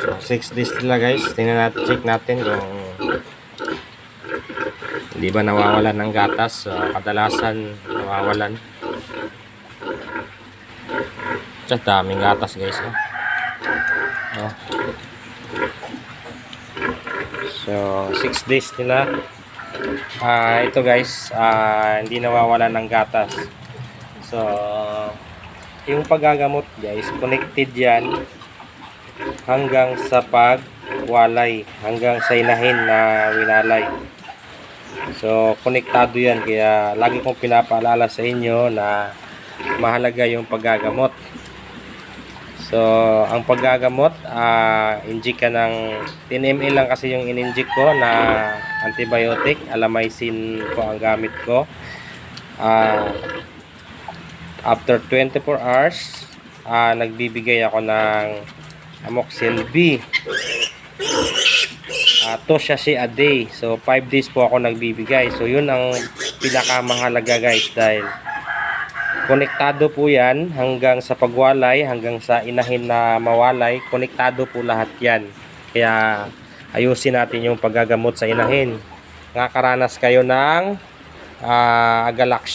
So, 6 days sila guys. Tingnan natin, check natin kung hindi ba nawawalan ng gatas. So, kadalasan nawawalan. Sa daming gatas guys. Eh. Oh. So, 6 days nila. Ah, uh, ito guys, uh, hindi nawawalan ng gatas. So, yung paggagamot guys, connected yan hanggang sa pagwalay, hanggang sa inahin na winalay. So, konektado yan. Kaya, lagi kong pinapaalala sa inyo na mahalaga yung paggagamot. So, ang paggagamot, ah inject ka ng 10 ml lang kasi yung in-inject ko na antibiotic, alamycin po ang gamit ko. Ah after 24 hours, ah nagbibigay ako ng amoxil B. Uh, to sachet a day. So, 5 days po ako nagbibigay. So, yun ang pinakamahalaga guys dahil konektado po yan hanggang sa pagwalay, hanggang sa inahin na mawalay. Konektado po lahat yan. Kaya, ayusin natin yung paggagamot sa inahin. Nakakaranas kayo ng uh, agalaksya